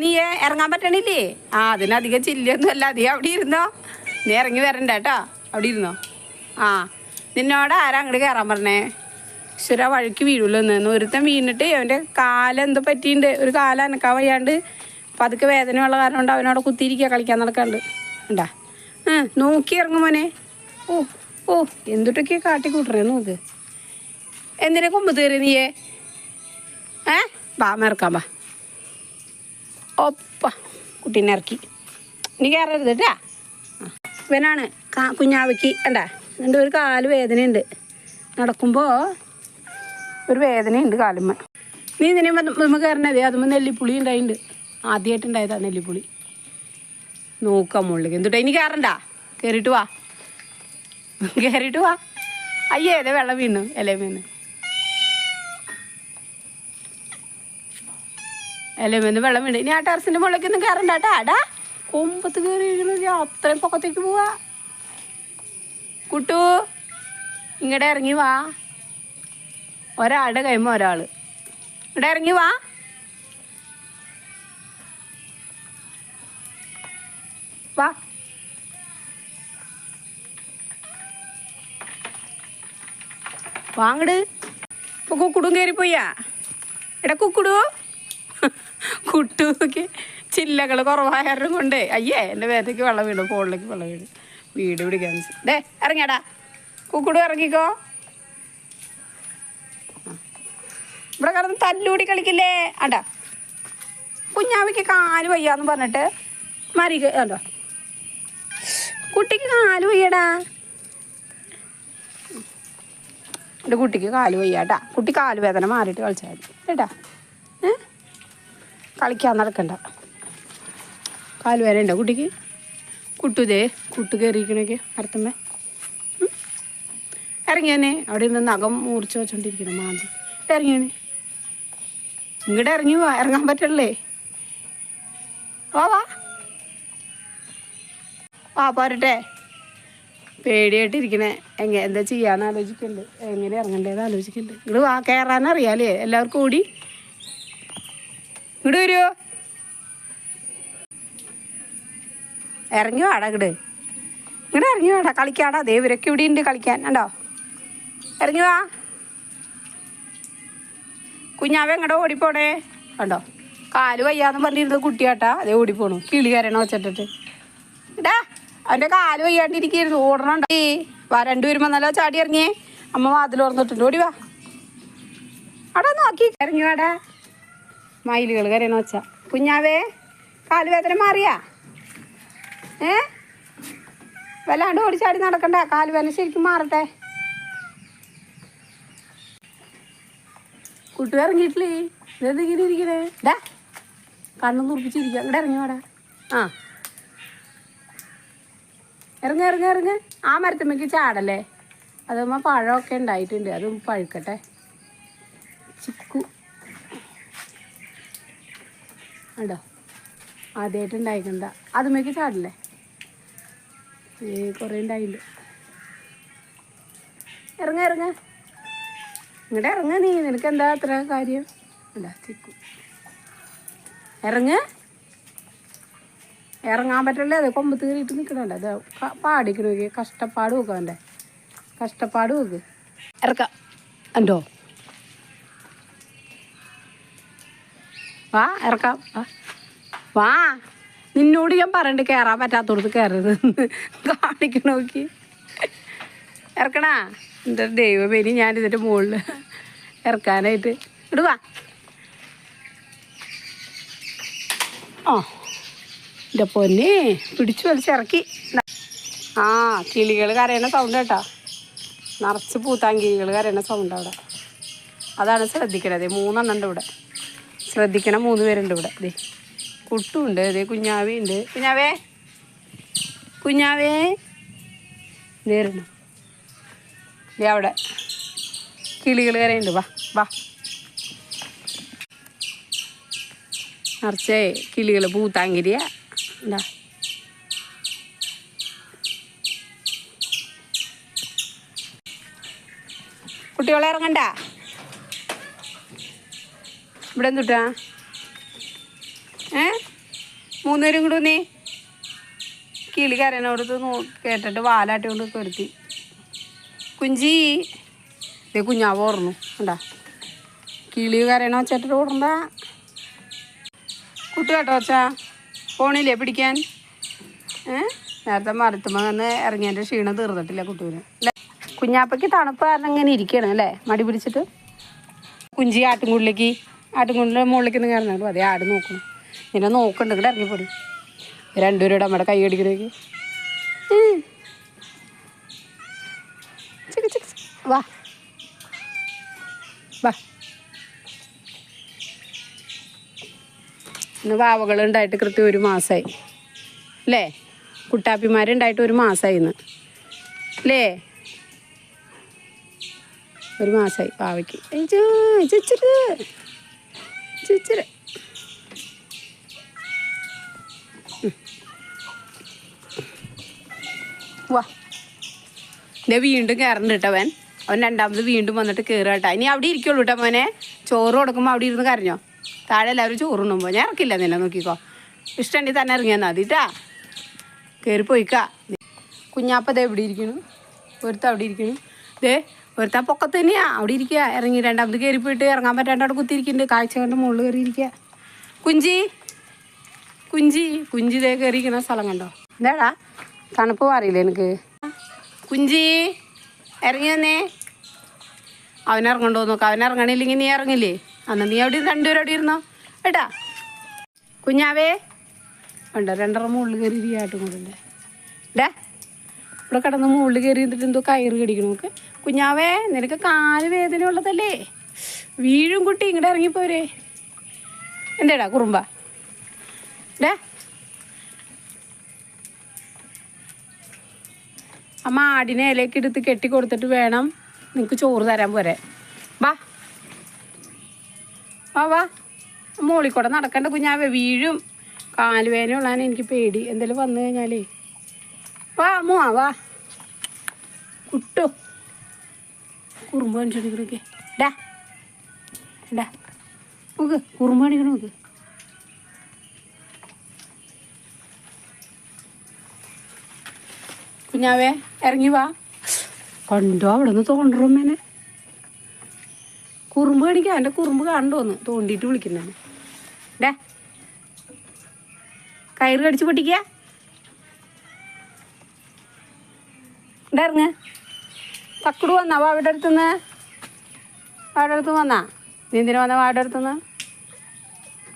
നീ ഇറങ്ങാൻ പറ്റണില്ലേ? ആ അതിനധികം ചില്ലൊന്നും അല്ല നീ അവിടെ ഇരുന്നോ. നീ ഇറങ്ങി വരണ്ട കേട്ടോ. അവിടെ ഇരുന്നോ. ആ നിന്നോട് ആരാ അങ്ങോട്ട് കയറാൻ പറഞ്ഞേ? ഈശ്വര വഴിക്ക് വീഴുമല്ലോ എന്ന് ഒരുത്തൻ വീണിട്ട് അവന്റെ കാലെന്തോ പറ്റിയിട്ടുണ്ട് ഒരു കാല അനക്കാൻ വയ്യാണ്ട്. പതുക്കെ വേദനയുള്ള കാരണം കൊണ്ട് അവനോട് കുത്തിയിരിക്കുക കളിക്കാൻ നടക്കാണ്ട്. ഉണ്ടാ നോക്കി ഇറങ്ങും മോനെ. ഓ ഓ എന്തുട്ടൊക്കെയാ കാട്ടി കൂട്ടറേ നോക്ക്. എന്തിനാ കൊമ്പ് തീരെ നീയേ? ഏ വാ മറക്കാം വാ. ഒപ്പ. കുട്ടീനെ ഇറക്കി ഇനി കയറരുത് കേട്ടാ. ഇവനാണ് കുഞ്ഞാവയ്ക്ക്. കണ്ടാ? എന്റെ ഒരു കാൽ വേദനയുണ്ട്. നടക്കുമ്പോൾ ഒരു വേദനയുണ്ട് കാലുമ്മ. നീ ഇതിനെ നമ്മൾ കയറണതേ അതുമ്പോൾ നെല്ലിപ്പുളി ഉണ്ടായിട്ടുണ്ട് ആദ്യമായിട്ടുണ്ടായതാ നെല്ലിപ്പുളി. നോക്കാം മുകളിലേക്ക് എന്തുട്ടാ? ഇനി കയറണ്ട കയറിയിട്ട് വാ. കയറിയിട്ട് വാ. അയ്യേ ഏതേ വെള്ളം വീണു. ഇല വീണ്. വീണ് വെള്ളം വീണ് ഇനി ആ ടെറസിന്റെ മുകളിലേക്ക് ഒന്നും കയറണ്ട കേട്ടോ. ആടാ കൊമ്പത്ത് കയറി അത്രയും പൊക്കത്തേക്ക് പോവാ. കുട്ടു ഇങ്ങടെ ഇറങ്ങി വാ. ഒരാളുടെ കൈമ ഒരാൾ ഇവിടെ ഇറങ്ങി വാ. വാ. വാങ്ങട് ഇപ്പൊ കുക്കുടും കയറിപ്പോയാ എടാ കുക്കുടു. കുട്ടുക്ക് ചില്ലകൾ കുറവായാലും കൊണ്ട് അയ്യേ എന്റെ വേദയ്ക്ക് വെള്ളം വീണു. ഫോണിലേക്ക് വെള്ളം വീണു. വീട് പിടിക്കാൻ ഡേ ഇറങ്ങിയാടാ. കുക്കുടും ഇറങ്ങിക്കോ. ഇവിടെ കിടന്ന് തല്ലൂടി കളിക്കില്ലേ? ആണ്ടാ. കുഞ്ഞാവിക്ക് കാൽ വയ്യാന്ന് പറഞ്ഞിട്ട് മരിക കണ്ടോ കുട്ടിക്ക് കാൽ വയ്യടാ. എന്റെ കുട്ടിക്ക് കാൽ വയ്യാട്ടാ. കുട്ടി കാൽ വേദന മാറിയിട്ട് കളിച്ചാൽ മതി. കേട്ടാ? കളിക്കാൻ നടക്കണ്ട. കാൽ വരണ്ട കുട്ടിക്ക്? കുട്ടുതേ കുട്ടു കയറിയിരിക്കണേക്ക് അടുത്തമ്മേ. ഇറങ്ങിയനെ അവിടെ നിന്ന് നഖം മൂർച്ച വെച്ചോണ്ടിരിക്കണം മാന്തി. ഇറങ്ങിയനെ ഇങ്ങോട്ട് ഇറങ്ങി വാ ഇറങ്ങാൻ പറ്റല്ലേ വാ വാ. വാ പോരട്ടെ. പേടിയായിട്ടിരിക്കണേ. എങ്ങനെ എന്താ ചെയ്യാന്ന് ആലോചിക്കുന്നുണ്ട് എങ്ങനെ ഇറങ്ങണ്ടേന്ന് ആലോചിക്കുന്നുണ്ട് ഇങ്ങോട്ട് വാ കയറാനറിയാലേ എല്ലാവർക്കും കൂടി ഇങ്ങോട്ട് വരുമോ ഇറങ്ങി വാടാ ഇങ്ങട്. ഇറങ്ങി വാടാ കളിക്കാടാ. ദേ ഇവരൊക്കെ ഇവിടെ ഉണ്ട് കളിക്കാൻ. കണ്ടോ? ഇറങ്ങി വാ. കുഞ്ഞാവ എങ്ങടെ ഓടിപ്പോണേ. കണ്ടോ? കാൽ വയ്യാന്ന് പറഞ്ഞിരുന്നത് കുട്ടിയാട്ടാ. അതേ ഓടിപ്പോണു. കിളി കരയണ വെച്ചിട്ടിട്ട്. ഇടാ അവന്റെ കാൽ വയ്യാണ്ടിരിക്കുന്നു ഓടണുണ്ടോ ഏ വാ രണ്ടുപേരും വന്നാലോ ചാടി ഇറങ്ങിയേ. അമ്മ വാതിൽ ഓർന്നിട്ടുണ്ട് ഓടി വാ. അവിടെ നോക്കി. ഇറങ്ങി വാടാ മയിലുകൾ കരയണ വെച്ച കുഞ്ഞാവേ കാലുവേദന മാറിയാ? ഏ? വല്ലാണ്ട് ഓടിച്ചാടി നടക്കണ്ട കാലുവേദന ശരിക്കും മാറട്ടെ. കുട്ടി ഇറങ്ങിയിട്ടില്ലേ? ഇതെന്ത് ഇങ്ങനെ ഇരിക്കണേ? ഡാ കണ്ണു തുറപ്പിച്ചിരിക്കുക ഇവിടെ ഇറങ്ങി വാടാ. ആ. ഇറങ്ങ ഇറങ്ങ ഇറങ്ങ. ആ മരത്തുമ്മക്ക് ചാടല്ലേ? അതുമ്മ പഴമൊക്കെ ഉണ്ടായിട്ടുണ്ട്. അതും പഴുക്കട്ടെ. ചിക്കു. ഉണ്ടോ ആദ്യമായിട്ട് ഉണ്ടായിക്കണ്ട അതുമേക്ക് ചാടില്ലേ കുറേ ഉണ്ടായിട്ടുണ്ട് ഇറങ്ങ ഇറങ്ങ. ഇങ്ങോട്ട് ഇറങ്ങ നീ. നിനക്ക് എന്താ അത്ര കാര്യം? ഉണ്ടാ ചിക്കു. ഇറങ്ങ. ഇറങ്ങാൻ പറ്റല്ലേ അത് കൊമ്പ് തീറിയിട്ട് നിൽക്കണല്ലേ അത് പാടിക്കണ. കഷ്ടപ്പാട് നോക്കാം കഷ്ടപ്പാട് നോക്ക് ഇറക്കാം. എന്തോ? വാ ഇറക്കാം. വാ. നിന്നോട് ഞാൻ പറയണ്ട് കയറാൻ പറ്റാത്തോടത്ത് കയറരുത് കാണിക്കണ നോക്കി. ഇറക്കണാ എന്റെ ദൈവമേനി ഞാൻ ഇതിന്റെ മുകളിൽ ഇറക്കാനായിട്ട്. ഇടുവാ ആ എന്റെ പൊന്നെ പിടിച്ചു വലിച്ചിറക്കി ആ കിളികൾ കരയണ സൗണ്ട് കേട്ടോ. നിറച്ച് പൂത്താൻ കിളികൾ കരയണ സൗണ്ട് അവിടെ. അതാണ് ശ്രദ്ധിക്കണത്. മൂന്നെണ്ണം ഉണ്ട് ഇവിടെ. ശ്രദ്ധിക്കണ. മൂന്ന് പേരുണ്ട് ഇവിടെ. ദേ കുട്ടുമുണ്ട് ദേ കുഞ്ഞാവി ഉണ്ട്. കുഞ്ഞാവേ കുഞ്ഞാവേ. നേരണം ദേ അവിടെ. കിളികൾ ഉണ്ട്. വാ വാ. നിറച്ചേ കിളികൾ പൂത്താങ്കിരിയ. എന്താ കുട്ടികളെ ഇറങ്ങണ്ട. ഇവിടെ എന്തുട്ടാ ഏ? മൂന്നുപേരും കൂടെ നീ കിളി കരനോടത്ത് നോ കേട്ടിട്ട് വാലാട്ടി കൊണ്ട് കെടുത്തി കുഞ്ചി ഇതേ കുഞ്ഞാവ് ഓർന്നു. ഉണ്ടാ കിളി കരയണോ വെച്ചിട്ട് ഓടണ്ട കുട്ടി കേട്ടോ വച്ചാ പോണില്ലേ പിടിക്കാൻ? ഏ? നേരത്തെ മരത്തുമ്മ വന്ന് ഇറങ്ങിയതിന്റെ ക്ഷീണം തീർന്നിട്ടില്ല കുട്ടൂന് അല്ലേ? കുഞ്ഞാപ്പയ്ക്ക് തണുപ്പ് കാരണം ഇങ്ങനെ ഇരിക്കണം അല്ലേ? മടി പിടിച്ചിട്ട്? കുഞ്ചി ആട്ടുംകുള്ളിലേക്ക് ആട്ടുംകുള്ളിന്റെ മുകളിലേക്ക് നിന്ന് കയറുന്നു. അതേ ആട് നോക്കണം നിന്നെ നോക്കണ്ട് ഇവിടെ ഇറങ്ങിപ്പോടി രണ്ടുപേരോട് നമ്മുടെ കൈ അടിക്കണേക്ക് വാ. വാ. ഇന്ന് വാവകളുണ്ടായിട്ട് കൃത്യം ഒരു മാസമായി അല്ലേ? കുട്ടാപ്പിമാരുണ്ടായിട്ട് ഒരു മാസമായി ഇന്ന്. അല്ലേ? ഒരു മാസമായി പാവയ്ക്ക് ഉം. വാ. ഇതേ വീണ്ടും കയറുന്നുണ്ട് കേട്ടോ അവൻ. അവൻ രണ്ടാമത് വീണ്ടും വന്നിട്ട് കയറുക കേട്ടോ. ഇനി അവിടെ ഇരിക്കുള്ളൂ കേട്ടോ മോനെ. ചോറ് കൊടുക്കുമ്പോൾ അവിടെ ഇരുന്ന് കരഞ്ഞോ. താഴെ എല്ലാവരും ചോറ് ഉണ്ണുമ്പോൾ ഞാൻ ഇറക്കില്ല നിന്നെ നോക്കിക്കോ. ഇഷ്ടമുണ്ടെങ്കിൽ തന്നെ ഇറങ്ങിയാൽ മതി കേട്ടാ കയറി പോയിക്കാ. കുഞ്ഞാപ്പ എവിടെ ഇരിക്കുന്നു? ഒരുത്ത അവിടെ ഇരിക്കുന്നു. ദേ ഒരുത്ത പൊക്കത്ത് തന്നെയാ അവിടെ ഇരിക്കുക. ഇറങ്ങി രണ്ടാമത് കയറി പോയിട്ട് ഇറങ്ങാൻ പറ്റാണ്ട് അവിടെ കുത്തിയിരിക്കുന്നുണ്ട്. കാഴ്ച കണ്ട് മുകളിൽ കയറി ഇരിക്കുക കുഞ്ചി. കുഞ്ചി. കുഞ്ചി ദേ കയറിയിരിക്കുന്ന സ്ഥലം കണ്ടോ? എന്താടാ തണുപ്പ് മാറിയില്ലേ എനിക്ക് കുഞ്ചി. ഇറങ്ങി വന്നേ. അവനിറങ്ങണ്ടോ നോക്ക. ഇറങ്ങണില്ലെങ്കിൽ നീ ഇറങ്ങില്ലേ? അന്ന് നീ അവിടെ രണ്ടുപേരും അവിടെ ഇരുന്നോ? ഏട്ടാ കുഞ്ഞാവേ. ഉണ്ടോ? രണ്ടര മുകളിൽ കയറി ഇരിക്കാട്ടും കൊണ്ടുണ്ട് ഡേ ഇവിടെ കിടന്ന് മുകളിൽ കയറി എന്തോ കയറ് കടിക്കണം. നോക്ക് കുഞ്ഞാവേ നിനക്ക് കാൽ വേദന ഉള്ളതല്ലേ? വീഴും കുട്ടി ഇങ്ങോട്ട് ഇറങ്ങിപ്പോരേ. എന്തേടാ കുറുമ്പ? അമ്മ ആടിനെ ഇലയൊക്കെ എടുത്ത് കെട്ടി കൊടുത്തിട്ട് വേണം നിനക്ക് ചോറ് തരാൻ പോരെ. വാ. വാ വാ. മോളിക്കൂടെ നടക്കണ്ട കുഞ്ഞാവേ വീഴും. കാലുവേദന ഉള്ളാൻ എനിക്ക് പേടി. എന്തെങ്കിലും വന്നു കഴിഞ്ഞാലേ വാ അമ്മ വാ കുട്ടോ. കുറുമ്പ് കാണിച്ചോണ്ടിരിക്കണൊക്കെ ഡാ. ഡാ. നോക്ക് കുറുമ്പ് കാണിക്കണം നോക്ക്. കുഞ്ഞാവേ ഇറങ്ങി വാ. കണ്ടോ അവിടെ നിന്ന് തോണ്ടറുമ്മേനെ. കുറുമ്പ് കാണിക്കാം എന്റെ കുറുമ്പ് കണ്ടോന്ന് തോണ്ടിയിട്ട് വിളിക്കുന്നേ ഡേ. കയറ് കടിച്ച് പൊട്ടിക്ക ഇറങ്ങ് തക്കുട് വന്നാ വാവിടെ അടുത്തുനിന്ന്. വാവിടെ അടുത്ത് വന്നാ. നീ എന്തിനു വന്നാ വാവിടെ അടുത്തുനിന്ന്.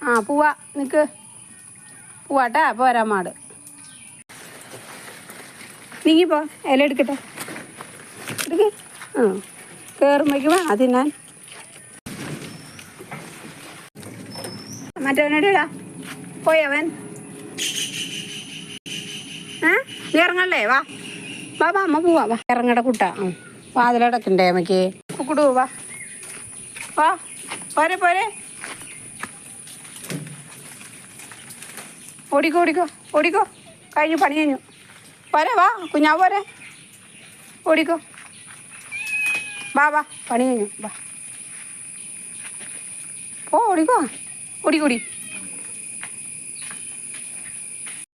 ആ പോവാ നിക്ക്. പോവാട്ടാ പോരാ മാട്. നീങ്ങിപ്പോ ഇല എടുക്കട്ടെ. എടുക്ക്. ആ കയറുമ്പോഴേക്ക് വേണം തിന്നാൻ. മറ്റവനോടാ പോയവൻ ഏ ഇറങ്ങല്ലേ വാ. വാ അമ്മ പോവാ വാ. ഇറങ്ങട കുട്ട. വാതിലടക്കണ്ടേ അമ്മയ്ക്ക്? കുക്കുടു വാ. വാ പോരെ പോരെ. ഓടിക്കോ ഓടിക്കോ ഓടിക്കോ. കഴിഞ്ഞു പണി കഴിഞ്ഞു. പോരെ വാ കുഞ്ഞാ പോരെ. ഓടിക്കോ. വാ വാ പണി കഴിഞ്ഞു വാ. ഓ ഓടിക്കോ. ഓടി ഓടി.